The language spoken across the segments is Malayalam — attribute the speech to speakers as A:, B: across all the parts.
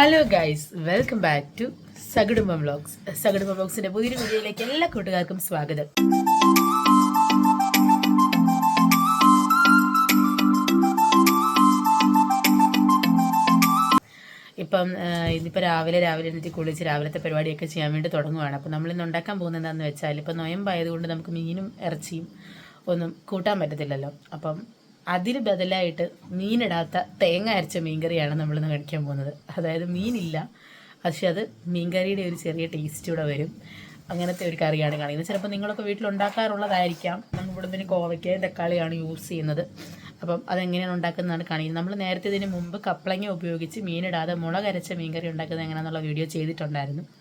A: Hello guys welcome back to Sakudumbam vlogs Sakudumbam വ്ളോഗ്സിന്റെ പുതിയൊരു വീഡിയോയിലേക്ക് എല്ലാ കൂട്ടുകാർക്കും സ്വാഗതം. ഇപ്പം ഇതിപ്പോൾ രാവിലെ രാവിലെ എണീറ്റ് കുളിച്ച് രാവിലത്തെ പരിപാടിയൊക്കെ ചെയ്യാൻ വേണ്ടി തുടങ്ങുവാണ്. അപ്പം നമ്മൾ ഇന്ന് ഉണ്ടാക്കാൻ പോകുന്നത് വെച്ചാൽ ഇപ്പം നൊയമ്പായതുകൊണ്ട് നമുക്ക് മീനും ഇറച്ചിയും ഒന്നും കൂട്ടാൻ പറ്റത്തില്ലല്ലോ. അപ്പം അതിന് ബദലായിട്ട് മീനിടാത്ത തേങ്ങ അരച്ച മീൻകറിയാണ് നമ്മളിന്ന് കഴിക്കാൻ പോകുന്നത്. അതായത് മീനില്ല പക്ഷെ അത് മീൻകറിയുടെ ഒരു ചെറിയ ടേസ്റ്റ് കൂടെ വരും. അങ്ങനത്തെ ഒരു കറിയാണ് കാണിക്കുന്നത്. ചിലപ്പോൾ നിങ്ങളൊക്കെ നമ്മൾ ഇവിടെ പിന്നെ കോവയ്ക്കയും തക്കാളിയാണ് യൂസ് ചെയ്യുന്നത്. അപ്പം അതെങ്ങനെയാണ് ഉണ്ടാക്കുന്നതാണ് കാണിക്കുന്നത്. നമ്മൾ നേരത്തെ ഇതിന് മുമ്പ് കപ്ലങ്ങ ഉപയോഗിച്ച് മീനിടാതെ മുളകരച്ച മീൻകറി ഉണ്ടാക്കുന്നത് എങ്ങനെയാണെന്നുള്ള വീഡിയോ ചെയ്തിട്ടുണ്ടായിരുന്നു.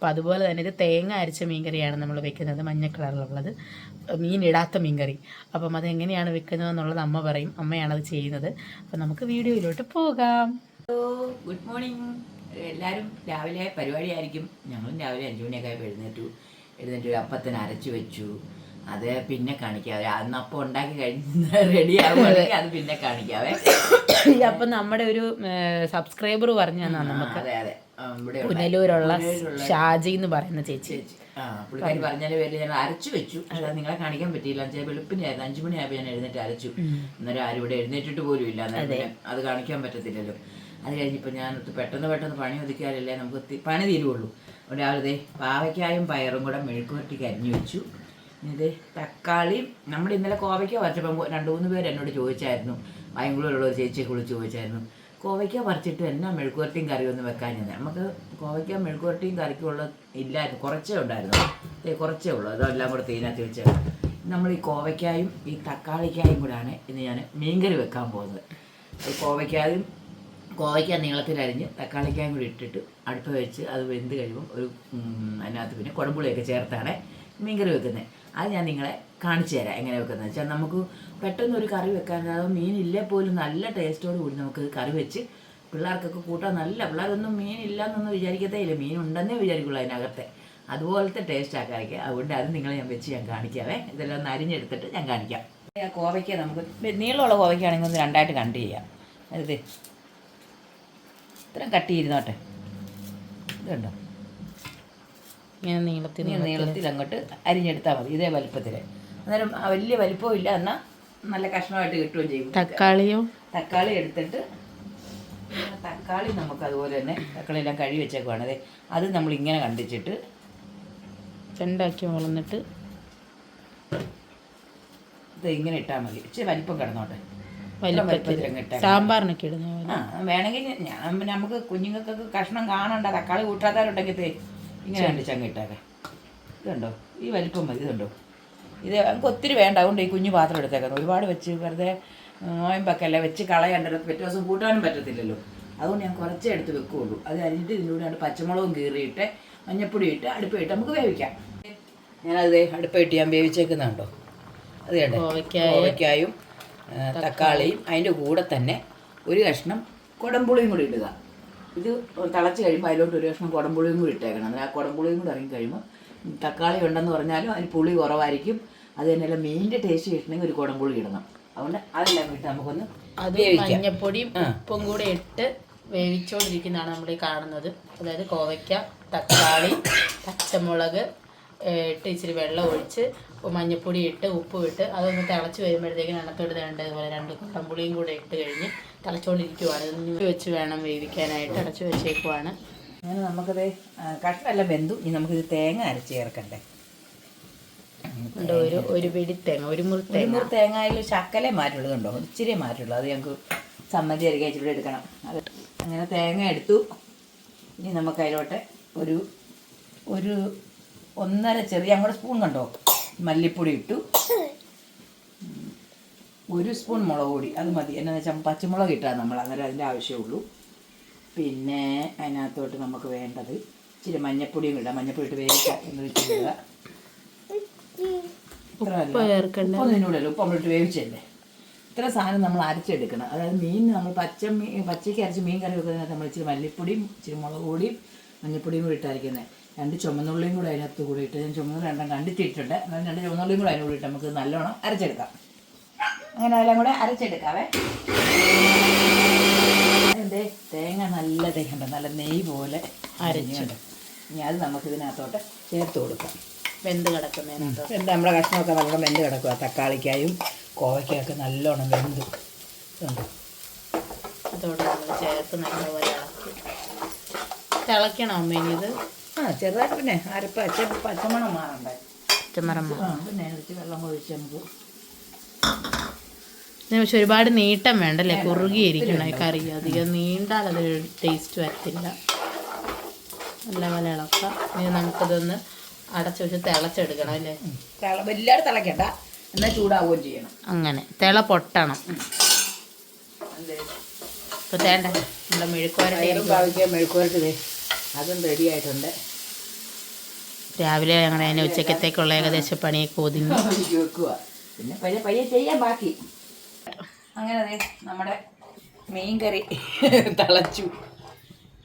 A: അപ്പോൾ അതുപോലെ തന്നെ ഇത് തേങ്ങ അരച്ച മീൻകറിയാണ് നമ്മൾ വെക്കുന്നത് മഞ്ഞ കളറിലുള്ളത്. മീനിടാത്ത മീൻകറി. അപ്പം അതെങ്ങനെയാണ് വെക്കുന്നതെന്നുള്ളത് അമ്മ പറയും. അമ്മയാണ് അത് ചെയ്യുന്നത്. അപ്പം നമുക്ക് വീഡിയോയിലോട്ട് പോകാം.
B: Hello good morning. എല്ലാവരും രാവിലെ പരിപാടിയായിരിക്കും. ഞങ്ങളും രാവിലെ അഞ്ചു മണിയൊക്കെ എഴുന്നേറ്റു. എഴുന്നേറ്റ് അപ്പത്തിന് അരച്ചു വെച്ചു. അത് പിന്നെ കാണിക്കാവേ. അന്ന് അപ്പം ഉണ്ടാക്കി കഴിഞ്ഞ റെഡി ആവുകയാണെങ്കിൽ അത് പിന്നെ കാണിക്കാവേ.
A: അപ്പം നമ്മുടെ ഒരു സബ്സ്ക്രൈബർ പറഞ്ഞു തന്നാ നമുക്ക്.
B: അതെ അതെ.
A: പുനലൂരുള്ള ഷാജി എന്ന് പറയുന്ന ചേച്ചി.
B: പുള്ളിക്കാരി പറഞ്ഞതിന്റെ പേരിൽ ഞാൻ അരച്ചു വെച്ചു. പക്ഷെ നിങ്ങളെ കാണിക്കാൻ പറ്റിയില്ല. ചില വെളുപ്പിനായിരുന്നു അഞ്ചു മണിയായപ്പോൾ ഞാൻ എഴുന്നേറ്റ് അരച്ചു. അന്നേരം ആരും ഇവിടെ എഴുന്നേറ്റിട്ട് പോലും ഇല്ല. അത്. കാണിക്കാൻ പറ്റത്തില്ലല്ലോ. അത് കഴിഞ്ഞപ്പോൾ ഞാൻ പെട്ടെന്ന് പെട്ടെന്ന് പണി ഒതുക്കിയാലല്ലേ നമുക്ക് പണി തീരുവുള്ളൂ. അവിടെ രാവിലെ പാവയ്ക്കായും പയറും കൂടെ മെഴുക്കുവരട്ടിക്ക് അരിഞ്ഞു വെച്ചു. ഇത് തക്കാളി നമ്മൾ ഇന്നലെ കോവയ്ക്ക പറിച്ചപ്പോൾ രണ്ട് മൂന്ന് പേര് എന്നോട് ചോദിച്ചായിരുന്നു. ഒരു ചേച്ചിയെ കുളിച്ച് ചോദിച്ചായിരുന്നു. കോവയ്ക്ക പറിച്ചിട്ട് തന്നെ മെഴുക്കുവരട്ടിയും ഒന്ന് വെക്കാൻ നമുക്ക് കോവയ്ക്ക മെഴുക്കുവരട്ടിയും കറിക്കുള്ള ഇല്ലായിരുന്നു. കുറച്ചേ ഉണ്ടായിരുന്നു. കുറച്ചേ ഉള്ളൂ. അതെല്ലാം കൂടെ തേനകത്ത് വെച്ച് നമ്മൾ ഈ കോവയ്ക്കായും ഈ തക്കാളിക്കായും കൂടാണ് ഇന്ന് ഞാൻ മീൻകറി വെക്കാൻ പോകുന്നത്. കോവയ്ക്കായും കോവയ്ക്ക നീളത്തിൽ അരിഞ്ഞ് തക്കാളിക്കായും കൂടി ഇട്ടിട്ട് അടുപ്പ് വെച്ച് അത് വെന്ത് കഴിയുമ്പോൾ ഒരു അതിനകത്ത് പിന്നെ കുടമ്പുളിയൊക്കെ ചേർത്താണ് മീൻകറി വെക്കുന്നത്. അത് ഞാൻ നിങ്ങളെ കാണിച്ചു തരാം എങ്ങനെ വെക്കുന്നത് വെച്ചാൽ നമുക്ക് പെട്ടെന്ന് ഒരു കറി വെക്കാൻ അതായത് മീനില്ലേ പോലും നല്ല ടേസ്റ്റോട് കൂടി നമുക്ക് കറി വെച്ച് പിള്ളേർക്കൊക്കെ കൂട്ടാൻ നല്ല പിള്ളേരൊന്നും മീനില്ല എന്നൊന്നും വിചാരിക്കത്തേ ഇല്ല മീൻ ഉണ്ടെന്നേ വിചാരിക്കുള്ളൂ അതിനകത്തെ. അതുപോലത്തെ ടേസ്റ്റ് ആ കറിക്ക് അതുകൊണ്ട് അത് നിങ്ങളെ ഞാൻ വെച്ച് ഞാൻ കാണിക്കാവേ. ഇതെല്ലാം ഒന്ന് അരിഞ്ഞെടുത്തിട്ട് ഞാൻ കാണിക്കാം. ആ കോവയ്ക്ക നമുക്ക് നീളമുള്ള കോവയ്ക്കാണെങ്കിൽ ഒന്ന് രണ്ടായിട്ട് കണ്ട് ചെയ്യാം. അതെ. ഇത്രയും കട്ട് ചെയ്തിരുന്നോട്ടെ. ഇതുണ്ടോ?
A: ഇങ്ങനെ നീളത്തിൽ
B: നീളത്തിൽ അങ്ങോട്ട് അരിഞ്ഞെടുത്താൽ മതി. ഇതേ വലിപ്പത്തിൽ അന്നേരം വലിയ വലിപ്പവും ഇല്ല എന്നാൽ നല്ല കഷ്ണമായിട്ട് കിട്ടുകയും ചെയ്യും.
A: തക്കാളിയോ?
B: തക്കാളി എടുത്തിട്ട് തക്കാളി നമുക്ക് അതുപോലെ തന്നെ തക്കാളി എല്ലാം കഴുകി വെച്ചേക്കുവാണ്. അതെ അത് നമ്മൾ ഇങ്ങനെ കണ്ടിച്ചിട്ട്
A: ചെണ്ടാക്കി വളർന്നിട്ട്
B: ഇത് ഇങ്ങനെ ഇട്ടാൽ മതി. ഇച്ചിരി വലിപ്പം കിടന്നോട്ടെ.
A: സാമ്പാറിനൊക്കെ ഇടുന്ന
B: ആ വേണമെങ്കിൽ ഞാൻ നമുക്ക് കുഞ്ഞുങ്ങൾക്കൊക്കെ കഷ്ണം കാണണ്ട. തക്കാളി കൂട്ടാത്തവരുണ്ടെങ്കിൽ തേ ഇങ്ങനെ കണ്ടിച്ചങ്ങ് ഇട്ടേക്കാം. ഇതുണ്ടോ? ഈ വലിപ്പം മതി. ഇതുണ്ടോ? ഇത് ഞങ്ങൾക്ക് ഒത്തിരി വേണ്ട. അതുകൊണ്ട് ഈ കുഞ്ഞു പാത്രം എടുത്തേക്കുന്നത് ഒരുപാട് വെച്ച് വെറുതെ നോയമ്പൊക്കെയല്ലേ വെച്ച് കളയണ്ടല്ലോ പിറ്റേ ദിവസം കൂട്ടാനും പറ്റത്തില്ലല്ലോ. അതുകൊണ്ട് ഞാൻ കുറച്ചേ എടുത്ത് വെക്കുകയുള്ളൂ അത് കഴിഞ്ഞിട്ട് ഇതിന്റെ കൂടെ രണ്ട് പച്ചമുളകും കീറിയിട്ട് മഞ്ഞപ്പൊടി ഇട്ട് അടുപ്പിട്ട് നമുക്ക് വേവിക്കാം. ഞാനത് അടുപ്പിട്ട് ഞാൻ വേവിച്ചേക്കുന്നുണ്ടോ? അത് കേട്ടോ
A: കോവയ്ക്കായും
B: തക്കാളിയും. അതിന്റെ കൂടെ തന്നെ ഒരു കഷ്ണം കുടംപുളിയും കൂടി ഇടുക. ഇത് തിളച്ച് കഴിയുമ്പോൾ അതിലോട്ട് ഒരു കഷ്ണം കുടംപുളിയും കൂടി ഇട്ടേക്കണം. എന്നാൽ ആ കുടംപുളിയും കൂടി ഇറങ്ങി കഴിയുമ്പോൾ തക്കാളി ഉണ്ടെന്ന് പറഞ്ഞാലും അതിന് പുളി കുറവായിരിക്കും. അത് തന്നെയല്ല മീനിന്റെ ടേസ്റ്റ് കിട്ടണമെങ്കിൽ ഒരു കുടംപുളി ഇടണം. അതുകൊണ്ട് അതെല്ലാം വിട്ട് നമുക്കൊന്ന്
A: അത് മഞ്ഞപ്പൊടിയും ഉപ്പും കൂടെ ഇട്ട് വേവിച്ചുകൊണ്ടിരിക്കുന്നതാണ് നമ്മൾ ഈ കാണുന്നത്. അതായത് കോവയ്ക്ക തക്കാളി പച്ചമുളക് ഇട്ട് ഇച്ചിരി വെള്ളം ഒഴിച്ച് മഞ്ഞപ്പൊടി ഇട്ട് ഉപ്പ് ഇട്ട് അതൊന്ന് തിളച്ച് വരുമ്പോഴത്തേക്കും എണ്ണത്തോട് വേണ്ട അതുപോലെ രണ്ട് കുട്ടമ്പുളിയും കൂടെ ഇട്ട് കഴിഞ്ഞ് തിളച്ചുകൊണ്ടിരിക്കുവാണ് വെച്ച് വേണം വേവിക്കാനായിട്ട്. അടച്ചു വെച്ചേക്കുവാണ്.
B: അങ്ങനെ നമുക്കത് കഷ്ണമെല്ലാം വെന്തു. ഇനി നമുക്കിത് തേങ്ങ അരച്ച് ചേർക്കണ്ടേ?
A: ഒരു ഒരു പിടി തേങ്ങ ഒരു മുറി തേങ്ങ.
B: മുറി തേങ്ങയിൽ ശക്കലേ മാറ്റുള്ളതുണ്ടോ ഇച്ചിരി മാറ്റുള്ളൂ അത് ഞങ്ങൾക്ക് സമ്മതി അരികെ ഇച്ചിരി എടുക്കണം. അത് അങ്ങനെ തേങ്ങ എടുത്തു. ഇനി നമുക്ക് അതിലോട്ട് ഒരു ഒരു ഒന്നര ചെറിയ അങ്ങോട്ട് സ്പൂൺ കണ്ടോ? മല്ലിപ്പൊടി ഇട്ടു. ഒരു സ്പൂൺ മുളക് പൊടി. അത് മതി. എന്നാന്ന് വെച്ചാൽ പച്ചമുളക് ഇട്ടാൽ നമ്മൾ അന്നേരം അതിന്റെ ആവശ്യമുള്ളൂ. പിന്നെ അതിനകത്തോട്ട് നമുക്ക് വേണ്ടത് ഇച്ചിരി മഞ്ഞപ്പൊടിയും ഇടാം മഞ്ഞപ്പൊടി ഇട്ട് വേവിക്കാം എന്ന് വെച്ചിടുക
A: ഉപ്പ്
B: നമ്മളിട്ട് വേവിച്ചല്ലേ? ഇത്ര സാധനം നമ്മൾ അരച്ചെടുക്കണം. അതായത് മീൻ നമ്മൾ പച്ച മീൻ പച്ചയ്ക്ക് അരച്ച് മീൻ കറി വെക്കുന്നതിനകത്ത് നമ്മൾ ഇച്ചിരി മല്ലിപ്പൊടിയും ഇച്ചിരി മുളക് പൊടിയും മഞ്ഞപ്പൊടിയും കൂടി ഇട്ടായിരിക്കുന്നത് രണ്ട് ചുമന്നുള്ളിയും കൂടെ അതിനകത്ത് കൂടി ഇട്ട് ഞാൻ ചുമന്നുള്ളി രണ്ടെണ്ണം കണ്ടിട്ടിട്ടുണ്ട്. എന്നാൽ രണ്ട് ചുമന്നുള്ളിയും കൂടെ അതിനോട് ഇട്ട് നമുക്ക് നല്ലോണം അരച്ചെടുക്കാം. അങ്ങനെ എല്ലാം കൂടെ അരച്ചെടുക്കാവേ. ദേ തേങ്ങ നല്ല തേങ്ങ നല്ല നെയ്യ് പോലെ
A: അരഞ്ഞുണ്ട്
B: ഇനി അത് നമുക്ക് ഇതിനകത്തോട്ട് ചേർത്ത് കൊടുക്കാം.
A: വെന്ത് കിടക്കുന്നതിനകത്ത്.
B: എന്താ നമ്മുടെ കഷ്ണമൊക്കെ നല്ലോണം വെന്ത് കിടക്കുക തക്കാളിക്കായും കോവയ്ക്കൊക്കെ നല്ലോണം വെന്ത്. ഉണ്ട്
A: അതോടെ നമ്മൾ ചേർത്ത് നല്ലപോലെ ഇളക്കി. തിളയ്ക്കണം അമ്മ ഇനി ഇത്?
B: ആ ചെറുതായിട്ട് പിന്നെ അരപ്പ പച്ച പച്ചമണം മാറണ്ടേ? പച്ചമണം പിന്നെ വെള്ളം ഒഴിച്ച് നമുക്ക്
A: പക്ഷെ ഒരുപാട് നീട്ടം വേണ്ടല്ലേ? കുറുകിയിരിക്കണം. ഈ കറി അധികം നീണ്ടാൽ അതൊരു ടേസ്റ്റ് വരത്തില്ല. നല്ലപോലെ ഇളക്കാം ഇനി നമുക്കതൊന്ന് അടച്ചു വെച്ച് തിളച്ചെടുക്കണം അല്ലേ?
B: എല്ലാവരും തിളക്കണ്ട. എന്നാൽ ചൂടാവുകയും ചെയ്യണം.
A: അങ്ങനെ. തിള പൊട്ടണം.
B: ഇപ്പോൾ
A: ഇപ്പൊ തേണ്ട. നമ്മുടെ മെഴുക്കുവരട്ടി
B: മെഴുക്കുവരട്ട് അതും റെഡി ആയിട്ടുണ്ട്.
A: രാവിലെ ഞങ്ങളതിനെ അതിന് ഉച്ചക്കത്തേക്കുള്ള ഏകദേശം പണിയൊക്കെ ഒതുങ്ങി.
B: വെക്കുക. പിന്നെ പയ്യെ പയ്യെ ചെയ്യാൻ ബാക്കി. അങ്ങനെ അതെ നമ്മുടെ മീൻ കറി തിളച്ചു.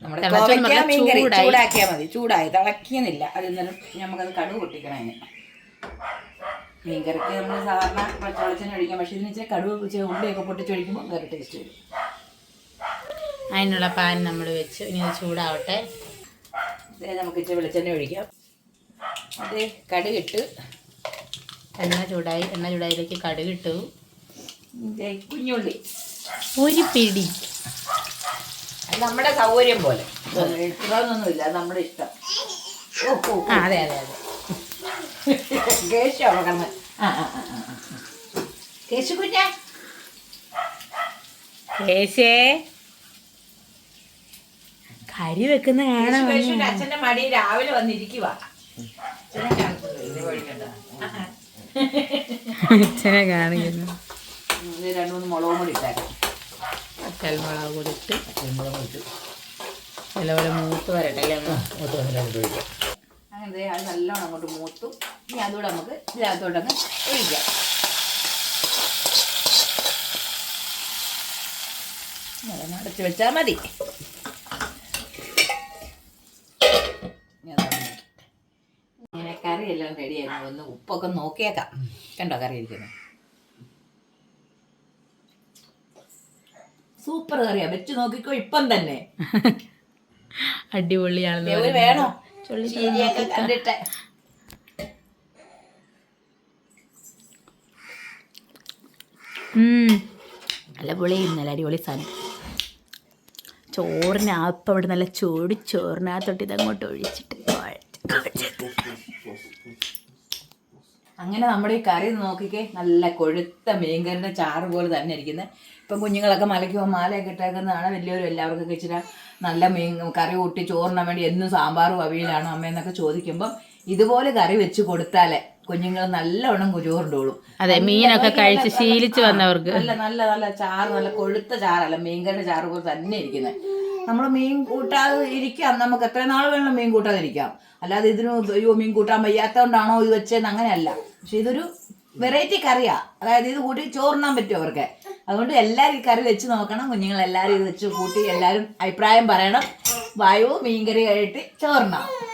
B: നമ്മുടെ കോവയ്ക്ക മീൻ കറി. ചൂടാക്കിയാൽ മതി. ചൂടായി. തിളക്കിയെന്നില്ല അത് ഇന്നലും നമുക്കത് കടുവ് പൊട്ടിക്കണം അതിന് മീൻ കറിക്ക് നമ്മൾ സാധാരണ പച്ചവെളിച്ചെണ്ണ ഒഴിക്കാം. പക്ഷെ ഇതിന് ഇച്ചിരി കടുവ് ഇച്ചിരി ഉള്ളിയൊക്കെ പൊട്ടിച്ചൊഴിക്കുമ്പോൾ വേറെ ടേസ്റ്റ് വരും.
A: അതിനുള്ള പാൻ നമ്മൾ വെച്ച് ഇനി അത് ചൂടാവട്ടെ.
B: അതെ നമുക്ക് ഇച്ചിരി വെളിച്ചെണ്ണ ഒഴിക്കാം. അത് കടുകിട്ട്.
A: എണ്ണ ചൂടായി. എണ്ണ ചൂടായിലേക്ക് കടുകിട്ടു.
B: കുഞ്ഞുള്ളി.
A: ഒരു പിടി.
B: നമ്മുടെ സൗകര്യം പോലെ. ഇത്രയൊന്നുമില്ല നമ്മുടെ ഇഷ്ടം.
A: അതെ അതെ അതെ.
B: കേശു അവിടെ ആ ആ ആ ആ, ആ. കേശു കുഞ്ഞ.
A: കേശേ. കരി വെക്കുന്ന കാണാൻ
B: കേശുവിന്റെ അച്ഛന്റെ മടി രാവിലെ വന്നിരിക്കുക അച്ഛനെ
A: കാണിക്കുന്നു
B: ഇത് രണ്ടു മൂന്ന് മുളകും കൂടി ഇട്ടേക്കാം.
A: കൽമുളക് കൂടി ഇട്ട്
B: മുളകും ഇട്ടു.
A: നല്ലപോലെ മൂത്ത് വരട്ടെ അല്ലേ അമ്മ?
B: അങ്ങനെ ദേ അത് നല്ലോണം അങ്ങോട്ട് മൂത്തു. ഇനി അതുകൂടെ നമുക്ക് ഇതിനകത്തോട്ടങ്ങ് ഒഴിക്കാം. അതൊന്ന് അടച്ചു വെച്ചാൽ മതി. കറിയെല്ലാം റെഡിയായിരുന്നു ഒന്ന് ഉപ്പൊക്കെ നോക്കിയേക്കാം. കണ്ടോ കറി ഇരിക്കുന്നത്? സൂപ്പർ കറിയാ വെച്ച് നോക്കിക്കോ ഇപ്പം തന്നെ
A: അടിപൊളിയാണ്.
B: വേണോ കണ്ടിട്ട്.
A: നല്ല പൊളി നല്ല അടിപൊളി സാധനം ചോറിനകത്ത് അവിടെ നല്ല ചൂട് ചോറിനകത്തോട്ട് ഇതങ്ങോട്ട് ഒഴിച്ചിട്ട്.
B: അങ്ങനെ നമ്മുടെ ഈ കറി നോക്കിക്കേ നല്ല കൊഴുത്ത മീൻകറിന്റെ ചാറ് പോലെ തന്നെ ഇരിക്കുന്നത് ഇപ്പം കുഞ്ഞുങ്ങളൊക്കെ മലയ്ക്ക് പോകുമ്പോൾ മാലയൊക്കെ ഇട്ടേക്കുന്നതാണ് വലിയവരും എല്ലാവർക്കും ഇച്ചിരി നല്ല മീൻ കറി കൂട്ടി ചോറിനാൻ വേണ്ടി എന്നും സാമ്പാറും അവിയലാണോ അമ്മയെന്നൊക്കെ ചോദിക്കുമ്പം ഇതുപോലെ കറി വെച്ച് കൊടുത്താലേ കുഞ്ഞുങ്ങൾ നല്ലവണ്ണം ചോറുണ്ടോളും
A: അതെ മീനൊക്കെ കഴിച്ച് ശീലിച്ച് വന്നവർക്ക്.
B: നല്ല നല്ല നല്ല ചാറ് നല്ല കൊഴുത്ത ചാറല്ല മീൻകറിയുടെ ചാറ് പോലെ തന്നെ ഇരിക്കുന്നത് നമ്മൾ മീൻ കൂട്ടാതെ ഇരിക്കാം നമുക്ക് എത്ര നാൾ വേണം മീൻ കൂട്ടാതെ ഇരിക്കാം. അല്ലാതെ ഇതിന് അയ്യോ മീൻ കൂട്ടാൻ വയ്യാത്തതുകൊണ്ടാണോ ഇത് വെച്ചതെന്ന് അങ്ങനെയല്ല. പക്ഷെ ഇതൊരു വെറൈറ്റി കറിയാ. അതായത് ഇത് കൂട്ടി ചോറിനാൻ പറ്റും അവർക്ക്. അതുകൊണ്ട് എല്ലാവരും ഈ കറി വെച്ച് നോക്കണം. കുഞ്ഞുങ്ങൾ എല്ലാവരും ഇത് വെച്ച് കൂട്ടി എല്ലാരും അഭിപ്രായം പറയണം. വായു മീൻകറി കഴിയിട്ട് ചോറിനാം